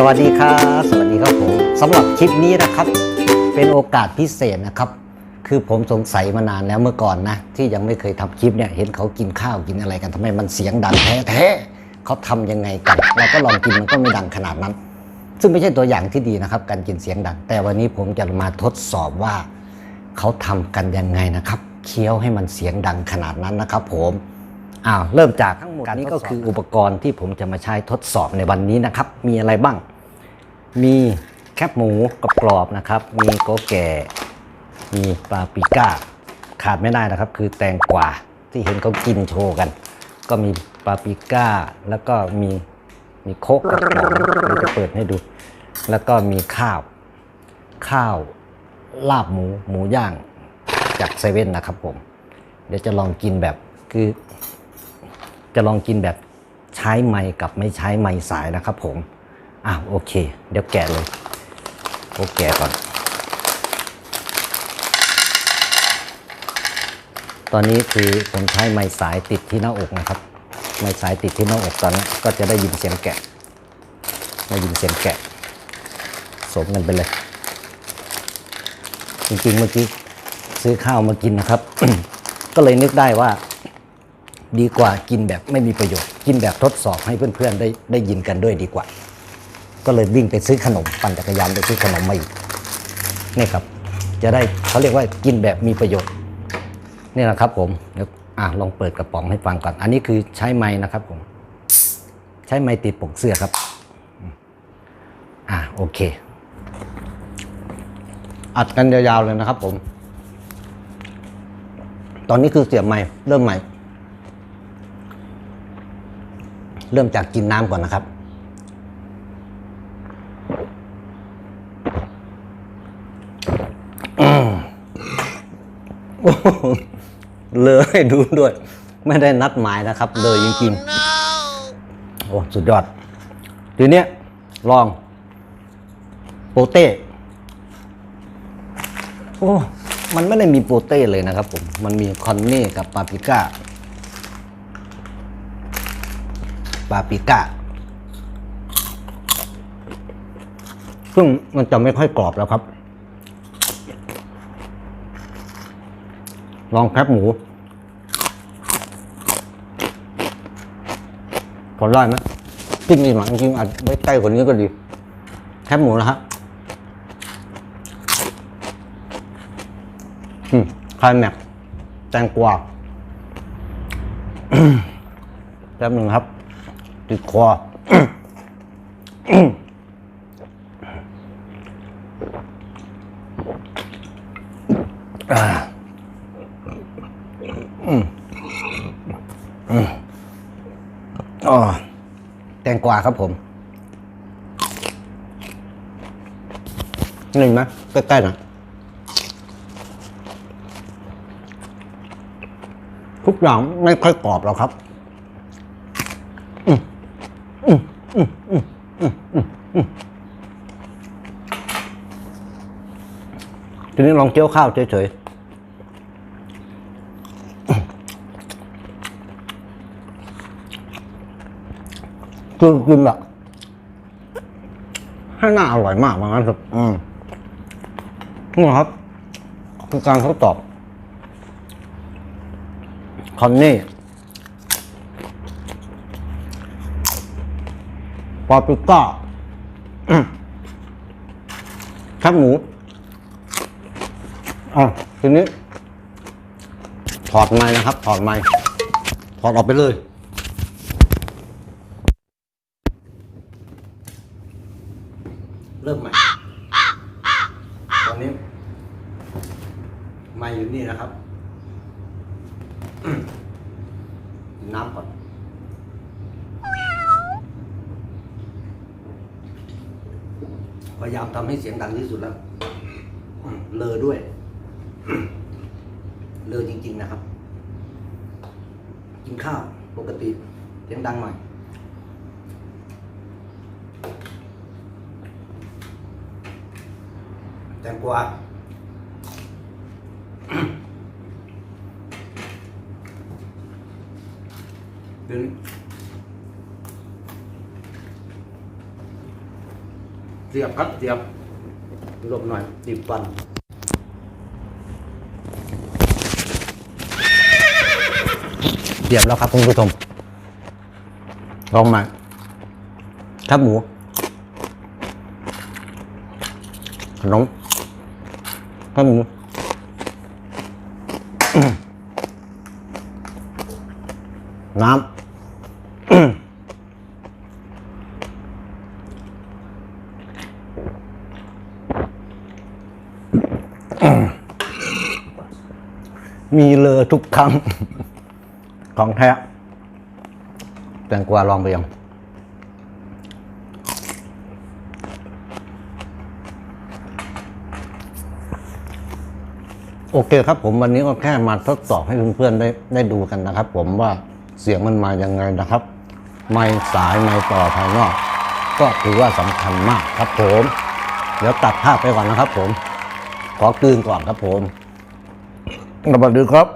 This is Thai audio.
สวัสดีครับ สวัสดีครับผมสำหรับคลิปนี้นะครับ เป็นโอกาสพิเศษนะครับ คือผมสงสัยมานานแล้วเมื่อก่อนนะ ที่ยังไม่เคยทำคลิปเนี่ยเห็นเขากินข้าวกินอะไรกันทำไมมันเสียงดังแท้ๆเขาทำยังไงกันเราก็ลองกินมันก็ไม่ดังขนาดนั้น ซึ่งไม่ใช่ตัวอย่างที่ดีนะครับ การกินเสียงดัง แต่วันนี้ผมจะมาทดสอบว่า เขาทำกันยังไงนะครับเคี้ยวให้มันเสียงดังขนาดนั้นนะครับ ผม อ้าวเริ่มจากทั้งหมดนี้ก็คืออุปกรณ์ที่ผมจะมาใช้ทดสอบในวันนี้นะครับ มีอะไรบ้าง มีแคบหมูกรอบๆนะครับ มีโกแก่ มีปลาปิก้า ขาดไม่ได้นะครับ คือแตงกวาที่เห็นเขากินโชว์กัน ก็มีปลาปิก้า แล้วก็มีมีโคกกระป๋องเราจะเปิดให้ดู แล้วก็มีข้าว ข้าวลาบหมูหมูย่างจากเซเว่นนะครับผม เดี๋ยวจะลองกินแบบคือ จะลองกินแบบใช้ไม้กับไม่ใช้ไม้สายนะครับผมอะโอเค เดี๋ยวแกะเลยโอแกะก่อน ตอนนี้คือผมใช้ไม้สายติดที่หน้าอกนะครับ ไม้สายติดที่หน้าอกตอนนี้ก็จะได้ยินเสียงแกะได้ยินเสียงแกะ สมกันไปเลย จริงๆเมื่อกี้ซื้อข้าวมากินนะครับ ก็เลยนึกได้ว่า ดีกว่ากินแบบไม่มีประโยชน์ กินแบบทดสอบให้เพื่อนๆได้ได้ยินกันด้วยดีกว่า ก็เลยวิ่งไปซื้อขนมปั่นจักรยานไปซื้อขนมมาอีกนี่ครับ จะได้เขาเรียกว่ากินแบบมีประโยชน์นี่แหละครับผมเดี๋ยวอะลองเปิดกระป๋องให้ฟังก่อนอันนี้คือใช้ไม้นะครับผม ใช้ไม้ติดปกเสื้อครับอะโอเคอัดกันยาวๆเลยนะครับผม ตอนนี้คือเสียบใหม่เริ่มใหม่ เริ่มจากกินน้ำก่อนนะครับอืมโอ้โหเลยให้ดูด้วย ไม่ได้นัดหมายนะครับ เลยจริงๆโอ้สุดยอด ทีเนี้ยลอง โปเต้โอ้มันไม่ได้มีโปเต้เลยนะครับผม มันมีคอนเน่กับปาปริก้า ปาปิก้าซึ่งมันจะไม่ค่อยกรอบแล้วครับ ลองแคบหมูพอได้ไหมจิ้มอีกหน่อยจริงอาจไว้ใกล้กว่านี้ก็ดีแคบหมูนะฮะอืมคลายแม็กแตงกวาแป๊บหนึ่งครับ ติดคออ่าอืมอืมอ๋อแตงกวาครับผมนี่ไหมใกล้ๆหน่อยทุกอย่างไม่ค่อยกรอบหรอกครับ อืมอืมอืมอืมอืมอืมอืม ทีนี้ลองเจียวข้าวเฉยๆคือกินแบบให้หน้าอร่อยมากว่างั้นครับ อืมนี่ครับ คือการทดสอบคอนนี่ ปาปริก้าอืมแคบหมู อะ ทีนี้ ถอดไม้นะครับ ถอดไม้ถอดออกไปเลยเริ่มใหม่ ตอนนี้ไม้อยู่นี่นะครับนน้ำก่อน พยายามทำให้เสียงดังที่สุดแล้ว เลอด้วย เลอจริง ๆ นะครับ กินข้าวปกติเสียงดังหน่อยแตงกวาเดึง สียบครับเสียบลบหน่อยติดฟันเรียบแล้วครับคุณผู้ชมลองมาครับหมูขนมข้าวหมูน้ำ มีเลอทุกครั้ง ของแท้แตงกวาลองไปยังโอเคครับผมวันนี้ก็แค่มาทดสอบให้เพื่อนๆได้ได้ดูกันนะครับ ผมว่าเสียงมันมายังไงนะครับ ไม่สายไม่ต่อภายนอก ก็ถือว่าสำคัญมากครับผม เดี๋ยวตัดภาพไปก่อนนะครับผม ขอกลืนก่อนครับผมสวัสดีครับ